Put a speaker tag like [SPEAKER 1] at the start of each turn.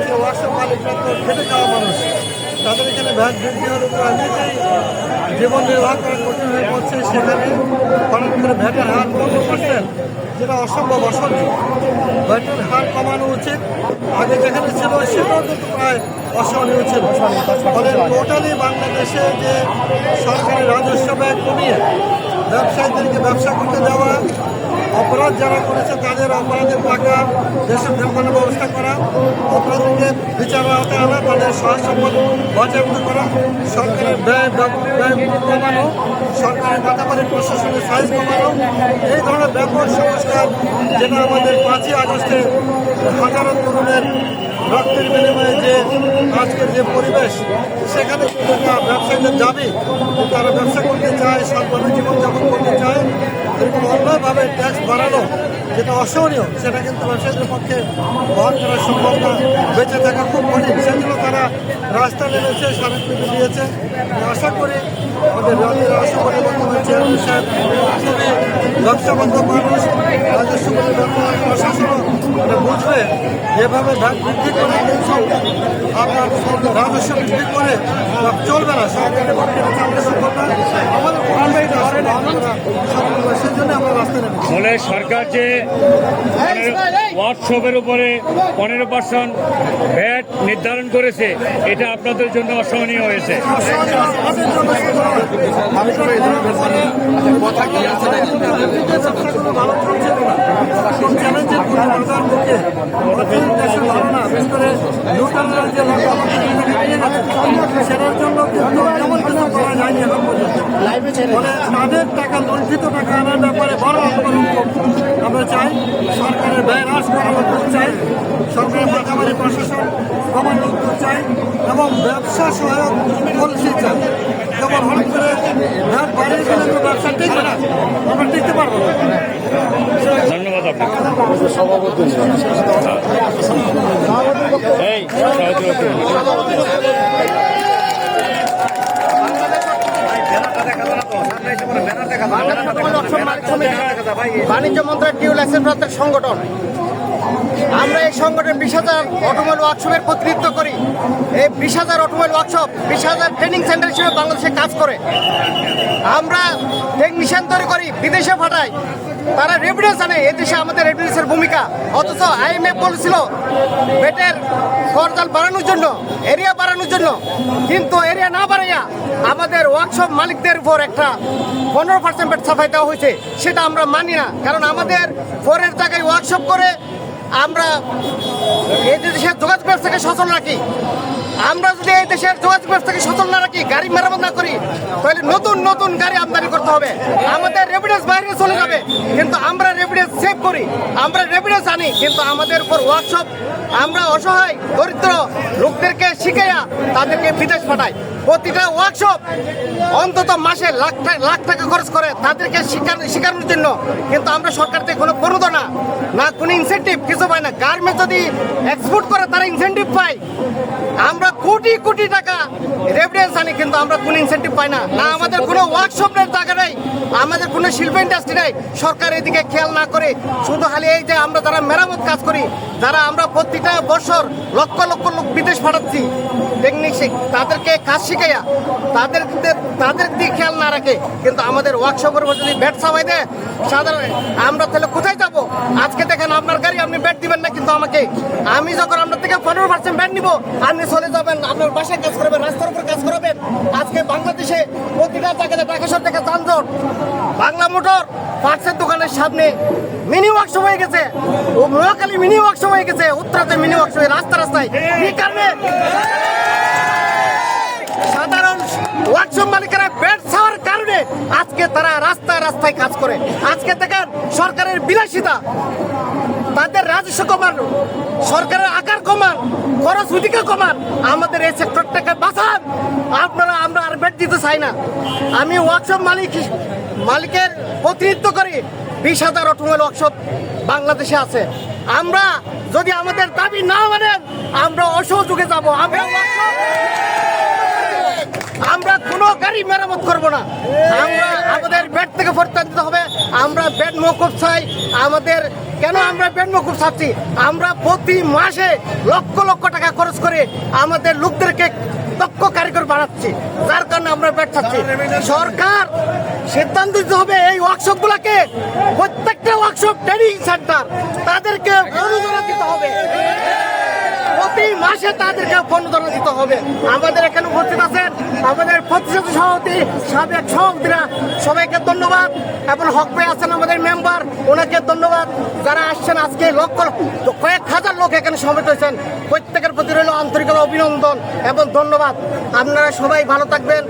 [SPEAKER 1] আজকে ওয়ার্কশপ মালিকরা তো খেটে খাওয়া মানুষ। তাদের এখানে ভ্যাট বৃদ্ধি হলে তো এমনিতেই জীবন নির্বাহ করা কঠিন হয়ে পড়ছে, সেখানে হঠাৎ করে ভ্যাটের হার পনেরো পার্সেন্ট যেটা অসম্ভব অসহ্য ভ্যাটের হার কমানো উচিত। আগে যেখানে ছিল, সেটাও কিন্তু প্রায় অসহনীয় ছিল। ফলে টোটালি বাংলাদেশে যে সরকারি রাজস্ব ব্যয় কমিয়ে ব্যবসায়ীদেরকে ব্যবসা করতে দেওয়া অপরাধ যারা করেছে তাদের অপরাধের টাকা দেশের ধর্মানোর ব্যবস্থা করা, অপরাধীকে বিচার আওতায় আনা তাদের সহায় সম্পদ বাজেয়াপ্ত করা, সরকারের ব্যয় ব্যয় কমানো, সরকারের মাতাবাড়ির প্রশাসনের সাইজ কমানো, এই ধরনের ব্যাপক সংস্কার যেটা আমাদের পাঁচই আগস্টে হাজারো তরুণের রক্তের বিনিময়ে যে আজকের যে পরিবেশ, সেখানে ব্যবসায়ীদের দাবি, তারা ব্যবসা করতে চায়, সৎভাবে জীবনযাপন করতে চায় এরকম অন্যভাবে ট্যাক্স বাড়ানো যেটা অসহনীয়, সেটা কিন্তু ব্যবসায়ীদের পক্ষে বহন করা সম্ভব না। বেঁচে থাকা খুব কঠিন। সেজন্য তারা রাস্তা নেমেছে স্মারকলিপি দিয়েছে। আশা করি আমাদের রাজ্যের আশা করি বর্তমান চেয়ারম্যান সাহেব খুবই ব্যবসাবন্ধ মানুষ রাজস্ব এটা বুঝবে যেভাবে ধান বৃদ্ধি করে আপনার রাজস্ব বৃদ্ধি করে চলবে না। সরকারের পক্ষে আমাদের
[SPEAKER 2] ফলে সরকার যে হোয়াটসঅ্যাপের উপরে পনেরো পার্সেন্ট ভ্যাট নির্ধারণ করেছে এটা আপনাদের জন্য অসহনীয় হয়েছে।
[SPEAKER 1] ব্যাপারে কথা কি আছে না, বিদেশ ব্যবসা কোনো ভালো চলছিল না। এখন চ্যালেঞ্জের কোনো বাধার মুখে অর্থনীতি দেশের ভালো না, বিশেষ করে নিউট্রালরা যে লক্ষ্য আমাদের এখানে নিয়ে গেছে, সেটার জন্য কিন্তু তেমন কিছু করা যায়নি এখন পর্যন্ত। ফলে তাদের টাকা লুণ্ঠিত টাকা আনার ব্যাপারে বড় আন্দোলন আমরা চাই। সরকারের ব্যয় হ্রাস করার উদ্যোগ চাই। সরকারের মাথামারি প্রশাসন কমানোর উদ্যোগ চাই। এবং ব্যবসা সহায়ক পলিসি চাই। যেমন হঠাৎ করে ভ্যাট বাড়িয়ে গেলে তো ব্যবসা টিকবে না। আমরা টিকতে পারব না।
[SPEAKER 2] ধন্যবাদ আপনাকে। এই সহযোগী
[SPEAKER 3] বাণিজ্য মন্ত্রের টিউ লাইসেন্স প্রাপ্তের সংগঠন। আমরা এই সংগঠন বিশ হাজার অটোমোবাইল ওয়ার্কশপের প্রতিনিধিত্ব করি। এই বিশ হাজার অটোমোবাইল ওয়ার্কশপ বিশ হাজার ট্রেনিং সেন্টার হিসেবে বাংলাদেশে কাজ করে। আমরা টেকনিশিয়ান তৈরি করি, বিদেশে পাঠাই। তারা রেভিডেন্স আনে এদেশে আমাদের রেভিডেন্সের ভূমিকা। অথচ আইএমএফ বলেছিল, বেটের করজাল বাড়ানোর জন্য এরিয়া বাড়ানোর জন্য। কিন্তু এরিয়া না বাড়াইয়া আমাদের ওয়ার্কশপ মালিকদের উপর একটা পনেরো পার্সেন্ট বেড সাফাই দেওয়া হয়েছে। সেটা আমরা মানি না, কারণ আমাদের ফোরের জায়গায় ওয়ার্কশপ করে আমরা এই দেশের যোগাযোগ ব্যবস্থাকে সচল রাখি। আমরা যদি এই দেশের যোগাযোগ ব্যবস্থাকে সচল না রাখি, গাড়ি মেরামত না করি, তাহলে নতুন নতুন গাড়ি আমদানি করতে হবে। আমাদের রেভিডেন্স বাইরে চলে যাবে। কিন্তু আমরা রেভিডেন্স সেভ করি। আমরা রেভিডেন্স আনি, কিন্তু আমাদের উপর ওয়ার্কশপ আমরা অসহায়, দরিদ্র লোকদেরকে শিখাইয়া তাদেরকে বিদেশ পাঠাই। প্রতিটা ওয়ার্কশপ অন্তত মাসে লাখ লাখ টাকা খরচ করে তাদেরকে শেখানোর জন্য। কিন্তু আমরা সরকার থেকে কোনো প্রণোদনা না কোনো ইনসেন্টিভ কিছু পাই না। গার্মেন্ট যদি এক্সপোর্ট করে, তারা ইনসেন্টিভ পায়। আমরা কোটি কোটি টাকা রেফারেন্স আনি, কিন্তু আমরা কোনো ইনসেন্টিভ পাই না। না আমাদের কোনো ওয়ার্কশপের টাকা নেই। আমাদের কোনো শিল্প ইন্ডাস্ট্রি নেই। সরকার এদিকে খেয়াল না করে, শুধু খালি এই যে আমরা যারা মেরামত কাজ করি, যারা আমরা প্রতিটা বছর লক্ষ লক্ষ লোক বিদেশ পাঠাচ্ছি টেকনিশিয়ান তাদেরকে কাজ শিখাইয়া, তাদের তাদের দিকে খেয়াল না রাখে। কিন্তু আমাদের ওয়ার্কশপের উপর যদি ব্যাট সাবাই দেয়, সাধারণ আমরা তাহলে কোথায় যাব? আজকে দেখেন আপনার গাড়ি, আপনি ব্যাট দিবেন না কিন্তু আমাকে। আমি যখন আপনার থেকে পনেরো পার্সেন্ট ব্যাট নিব, আপনি চলে যাবেন, আপনার বাসায় কাজ করবেন, রাস্তার উপর কাজ করাবেন আজকে বাংলাদেশে প্রতিটা জায়গাতে যানজট। বাংলা মোটর পার্টসের দোকানের সামনে মিনি ওয়ার্কশপ হয়ে গেছে। ও মহাকালী মিনি হয়ে গেছে। উত্তরাতে মিনি ওয়ার্কশপ রাস্তা রাস্তায়। এই কারণে? সাধারণ ওয়ার্কশপ মালিকেরা বেড আজকে তারা রাস্তায় রাস্তায় কাজ করে। আজকে দেখেন সরকারের বিলাসিতা, তাদের রাজস্ব কমান, সরকারের আকার কমান, খরচ ওইদিকে কমান, আমাদের এই সেক্টরটাকে বাঁচান। আপনারা, আমরা আর বেড দিতে চাই না। আমি ওয়ার্কশপ মালিক মালিকের প্রতিনিধিত্ব করি। বিশ হাজার অটোমোবাইল ওয়ার্কশপ বাংলাদেশে আছে। আমরা যদি আমাদের দাবি না মানেন, আমরা অসহযোগে যাব। আমরা গাড়ি মেরামত করব না। আমরা আমাদের বেড থেকে দিতে হবে। আমরা বেড মকুব চাই। আমাদের কেন আমরা বেড মকুব চাচ্ছি? আমরা প্রতি মাসে লক্ষ লক্ষ টাকা খরচ করে আমাদের লোকদেরকে দক্ষ কারিগর বানাচ্ছি। যার কারণে আমরা বেড চাচ্ছি। সরকার সিদ্ধান্ত দিতে হবে এই ওয়ার্কশপ গুলাকে। প্রত্যেকটা ওয়ার্কশপ ট্রেনিং সেন্টার তাদেরকে প্রতি মাসে তাদেরকে অনুদান দিতে হবে। আমাদের এখানে উপস্থিত আছেন আমাদের প্রতিষ্ঠাতা সভাপতি সাবেক সভাপতিরা। সবাইকে ধন্যবাদ। এবং হক ভাই আছেন আমাদের মেম্বার। ওনাকে ধন্যবাদ। যারা আসছেন আজকে লক্ষ কয়েক হাজার লোক এখানে সমেত হয়েছেন। প্রত্যেকের প্রতি রইল আন্তরিক অভিনন্দন এবং ধন্যবাদ। আপনারা সবাই ভালো থাকবেন।